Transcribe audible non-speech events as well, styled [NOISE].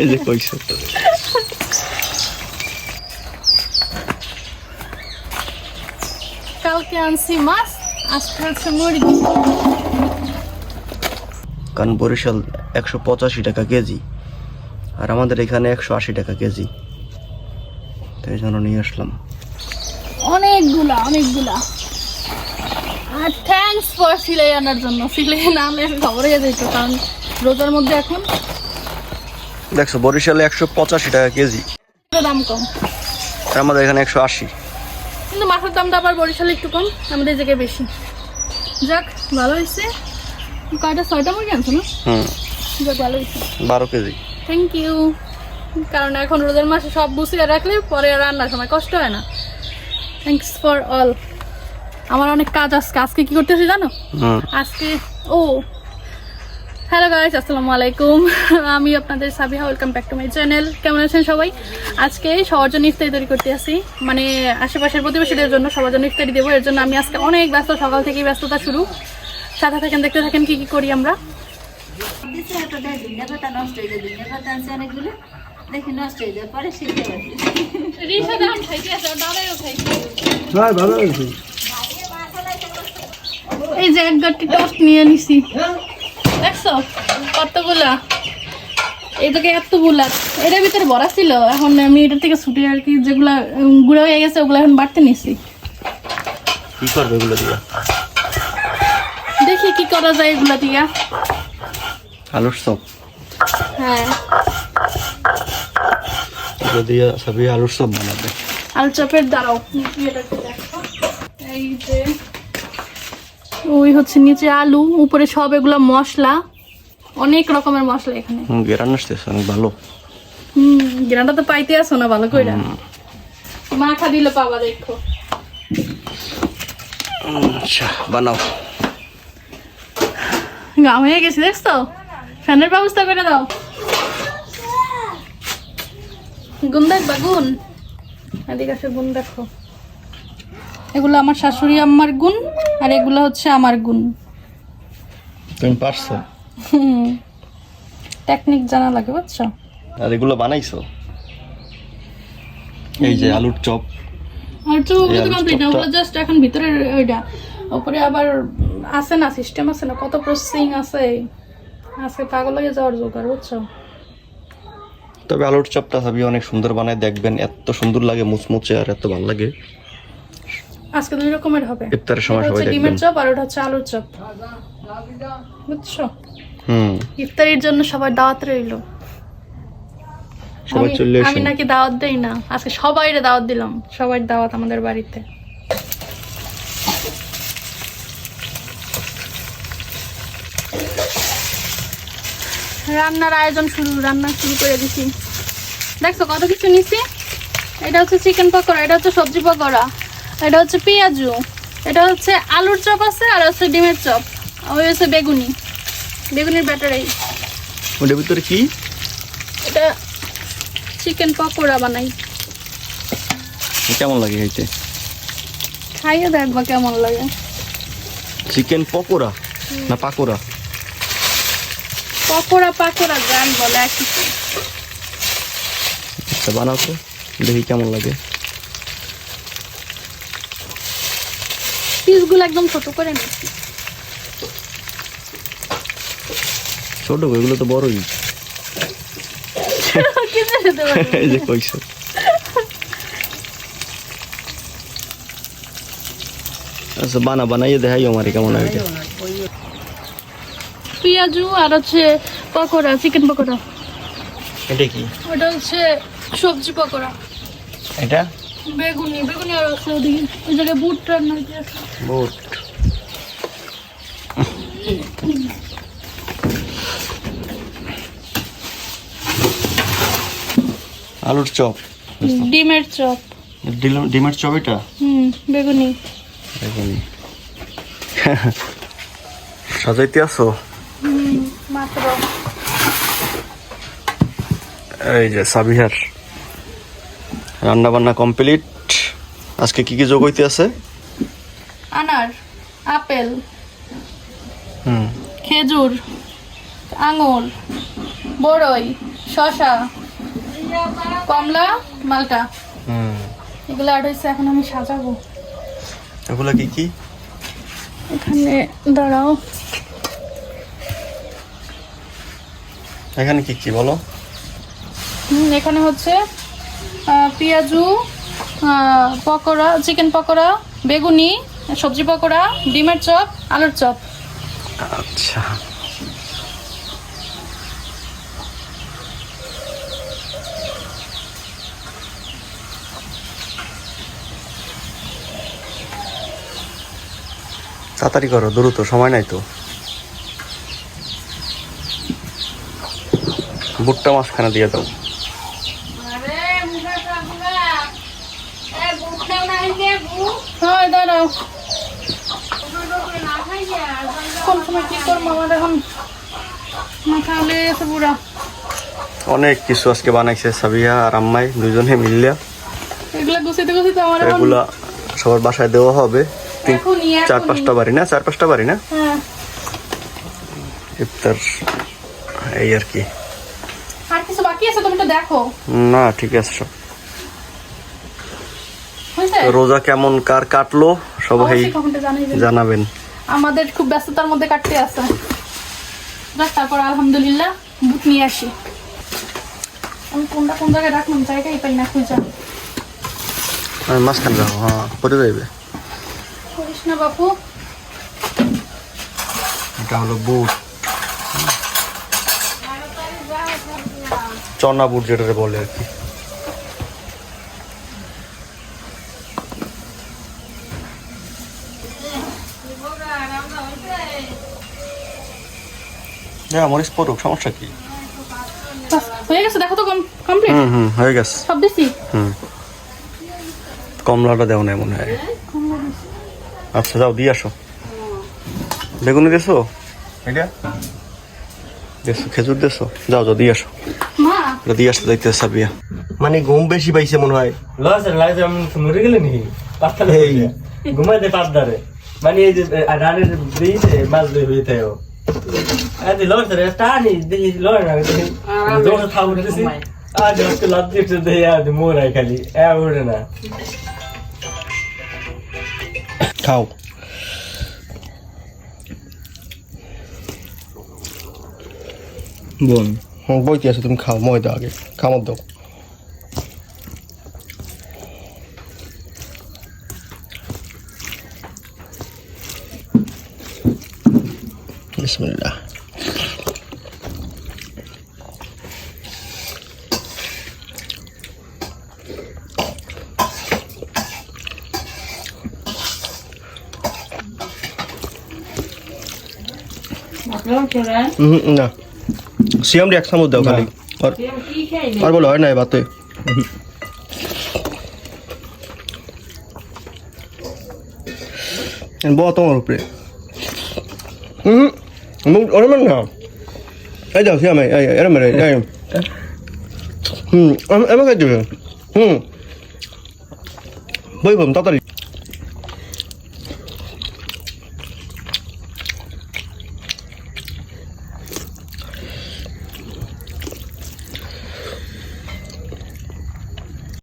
এই যে কইছো। কালকে আনছি মাছ আজকে হচ্ছে মুরগি। কারণ বরিশাল একশো পঁচাশি টাকা কেজি আর আমাদের এখানে একশো আশি টাকা কেজি। তাই জন্য নিয়ে আসলাম। অনেকগুলা অনেকগুলা। আর থ্যাঙ্কস ফর সিলাই আনার জন্য। সিলাই না আনলে খবর যেত কারণ রোজার মধ্যে এখন দেখছ বরিশালে একশো পঁচাশি টাকা কেজি। দাম কম। আমাদের এখানে একশো আশি। কিন্তু মাছের দামটা আবার বরিশালে একটু কম আমাদের জায়গায় বেশি। যাক ভালো হয়েছে। কয়টা ছয়টা মুরগি আনছো না? হুম। যাক ভালো হয়েছে। বারো কেজি। থ্যাংক ইউ কারণ এখন রোদের মাসে সব গুছিয়ে রাখলে পরে রান্নার সময় কষ্ট হয় না। থ্যাংকস ফর অল আমার অনেক কাজ আজকে। আজকে কি করতেছি জানো? আজকে ও হ্যালো গাইস আসসালামু আলাইকুম। [LAUGHS] আমি আপনাদের Sabiha welcome back to my channel কেমন আছেন সবাই? আজকে সবার জন্য ইফতারি তৈরি করতে আসি। মানে আশেপাশের প্রতিবেশীদের জন্য সবার জন্য ইফতারি দেবো। এর জন্য আমি আজকে অনেক ব্যস্ত সকাল থেকেই ব্যস্ততা শুরু। সাথে থাকেন দেখতে থাকেন কি কি করি আমরা। হয়ে দেখি নষ্ট হয়ে যায় পরে শিখতে রিসা দাম এই যে এক গাঁটি টোস্ট নিয়ে নিছি। দেখছ? কতগুলা? এই তোকে এতগুলা। এটার ভিতরে ভরা ছিল এখন আমি এটার থেকে ছুটি আর কি যেগুলা গুঁড়ো হয়ে গেছে ওগুলো এখন বাড়তে নিছি। কি করবে এগুলো দিয়ে? দেখি কি করা যায় এগুলা দিয়া। আলুর চপ। হ্যাঁ। এগুলো দিয়ে সবই আলুর চপ বানাবে। আলু চপের দাঁড়াও এই যে ওই হচ্ছে নিচে আলু উপরে সব এগুলো মশলা অনেক রকমের মশলা এখানে। হুম গেরান আসতেছে অনেক ভালো। হুম গ্রানটা তো পাইতে আসো না ভালো কইরা? মাখা দিলে পাবা দেখো। আচ্ছা বানাও। গাম হয়ে গেছে দেখছ? ফ্যানের ব্যবস্থা করে দাও। গুণ দেখবা গুণ? এদিকে গুণ দেখো। এগুলো আমার শাশুড়ি আম্মার গুণ। আর এগুলো হচ্ছে আমার গুণ। তুমি পারছ? টেকনিক জানা লাগে বুঝছ? আর এগুলো বানাইছো? এই যে আলুর চপ। আর তো ওগুলো কমপ্লিট না ওগুলো জাস্ট এখন ভিতরে ওইটা উপরে আবার আছে না সিস্টেম আছে না কত প্রসেসিং আছে। আজকে পাগল হয়ে যাওয়ার জোগাড় বুঝছ? তবে আলুর চপটা সবই অনেক সুন্দর বানায় দেখবেন এত সুন্দর লাগে মুচমুচে আর এত ভালো লাগে। আজকে দুই রকমের হবে। ইফতারের সময় সবাই হচ্ছে ডিমের চপ আর ওটা হচ্ছে আলুর চপ। বুঝছ? হুম। ইফতারির জন্য সবার দাওয়াত রইল। সবাই চলে আমি নাকি দাওয়াত দেই না। আজকে সবাইরে দাওয়াত দিলাম। সবাই দাওয়াত আমাদের বাড়িতে। রান্নার আয়োজন শুরু রান্না শুরু করে দিছি। দেখছ কত কিছু নিছি? এটা হচ্ছে চিকেন পকোড়া এটা হচ্ছে সবজি পকোড়া। এটা হচ্ছে পেঁয়াজু। এটা হচ্ছে আলুর চপ আছে আর হচ্ছে ডিমের চপ। ওই হচ্ছে বেগুনি। বেগুনির ব্যাটার এই ওটার ভিতরে কি? এটা চিকেন পকোড়া বানাই। কেমন লাগে খাইতে খাইয়ে দেখবা কেমন লাগে। চিকেন পকোড়া না পাকোড়া? পকোড়া পাকোড়া গান বলে একই তো। আচ্ছা বানাও তো। দেখি কেমন লাগে। পিসগুলো একদম ছোট করে নিচ্ছি ছোট এগুলো তো বড়ই। [LAUGHS] যে কইছো। আচ্ছা বানা বানাইয়ে দেখাই আমার কেমন এটা। পেঁয়াজু আর হচ্ছে পকোড়া চিকেন পকোড়া। এটা কি? ওটা হচ্ছে সবজি পকোড়া। এটা? বেগুনি বেগুনি আর আছে ওদিকে ওই জায়গায় বুট রান্না আছে বুট। আলুর চপ। ডিমের চপ। ডিম- ডিমের চপ এটা? হুম বেগুনি। দেখুন সাজাইতে আসো মাত্র। এই যে সাবিহার। রান্না বান্না কমপ্লিট। আজকে কি কি যোগ হইতে আছে? আনার আপেল হুম। খেজুর আঙুর বড়ই শশা কমলা মালটা। হুম। এগুলো আর হয়েছে এখন আমি সাজাবো। এগুলো কি কি? এখানে দাঁড়াও। এখানে কি কি বলো? এখানে হচ্ছে পেঁয়াজু পকোড়া চিকেন পকোড়া, বেগুনি, সবজি পকোড়া, ডিমের চপ, আলুর চপ। আচ্ছা। তাড়াতাড়ি করো, দ্রুত, সময় নাই তো। বুটটা মাঝখানে দিয়ে দাও। হয় দাঁড়াও। কোন সময় কি করব? আমার এখন মাথা হলে পুরা। অনেক কিছু আজকে বানাইছে সাবিয়া আর আম্মাই দুজনে মিললে এগুলো গুছিতে গুছিতে আমার এগুলা সবার বাসায় দেওয়া হবে। চার পাঁচটা বাড়ি না? চার পাঁচটা বাড়ি না? হ্যাঁ। ইফতার এই আর কি। আর কিছু বাকি আছে? তুমি তো দেখো। না ঠিক আছে সব। রোজা কেমন কার কাটলো? সবাই জানাবেন। আমাদের খুব ব্যস্ততার মধ্যে কাটতে আছে। তারপর আলহামদুলিল্লাহ বুট নিয়ে আসি। আমি কোনটা কোন জায়গায় রাখলাম? জায়গায় পাই না খুঁজা। আমি মাঝখানে যাব হ্যাঁ পরে যাইবে? করিস না বাপু। এটা হলো বুট। চনা বুট যেটা বলে আর কি। হ্যাঁ মরিচ পড়ুক সমস্যা কি হয়ে গেছে দেখো তো কমপ্লিট হুম হুম হয়ে গেছে সব দিছি হুম কমলাটা দেও না মনে হয় আচ্ছা যাও দিয়ে আসো বেগুনি দেছো এটা দেছো খেজুর দেছো যাও যাও দিয়ে আসো দিয়ে আসতে দেখতে সাবিয়া মানে ঘুম বেশি পাইছে মনে হয় লাগে আমি মরে গেলে নাকি। ঘুমাইতে পাবদারে মানে এই যে রানের দিয়েছে মাছ ধরে হইতে আরে লসের টানি দেখি লস না দেখি। দৌড়ে থাম উঠেছি আজ আজকে লাভ দিতে দেই আজ মোরাই খালি এ ওরে না। খাও। বোন বইতে আছে তুমি খাও ময়দা আগে খামার দাও বিসমিল্লাহ হুম না। সিয়াম এক চামচ দাও খালি। আর আর বলো হয় নাই বাতে ব তোমার উপরে। হুম ওরম না। এই দাও সিয়াম এই এরম এই হুম আমাকে দিবে হুম। বই তাড়াতাড়ি।